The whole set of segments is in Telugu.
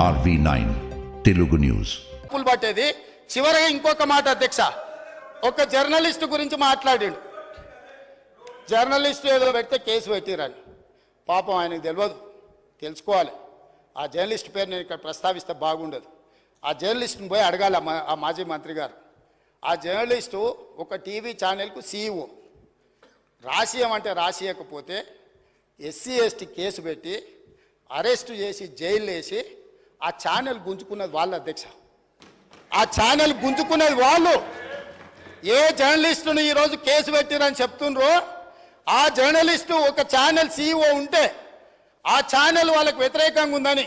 RV nine Telugu news. తప్పులు పట్టేది చివరగా ఇంకొక మాట అధ్యక్ష. ఒక జర్నలిస్ట్ గురించి మాట్లాడాడు. జర్నలిస్ట్ ఏదో పెడితే కేసు పెట్టిరని. పాపం ఆయనకు తెలియదు తెలుసుకోవాలి. ఆ జర్నలిస్ట్ పేరు నేను ఇక్కడ ప్రస్తావిస్తే బాగుండదు. ఆ జర్నలిస్ట్ని పోయి అడగాలి మా- ఆ మాజీ మంత్రి గారు. ఆ జర్నలిస్టు ఒక టీవీ ఛానల్కు సీఈఓ. రాసియమంటే రాసియకపోతే ఎస్సీ ఎస్టీ కేసు పెట్టి అరెస్ట్ చేసి జైలు వేసి ఆ ఛానల్ గుంజుకున్నది వాళ్ళ అధ్యక్ష. ఆ ఛానల్ గుంజుకున్నది వాళ్ళు. ఏ జర్నలిస్టును ఈరోజు కేసు పెట్టిరని చెప్తుండ్రో ఆ జర్నలిస్టు ఒక ఛానల్ సీఈఓ ఉంటే ఆ ఛానల్ వాళ్ళకు వ్యతిరేకంగా ఉందని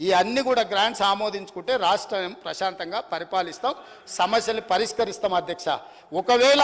ఈ అన్ని కూడా గ్రాంట్స్ ఆమోదించుకుంటే రాష్ట్రం ప్రశాంతంగా పరిపాలిస్తాం సమస్యలు పరిష్కరిస్తాం అధ్యక్ష. ఒకవేళ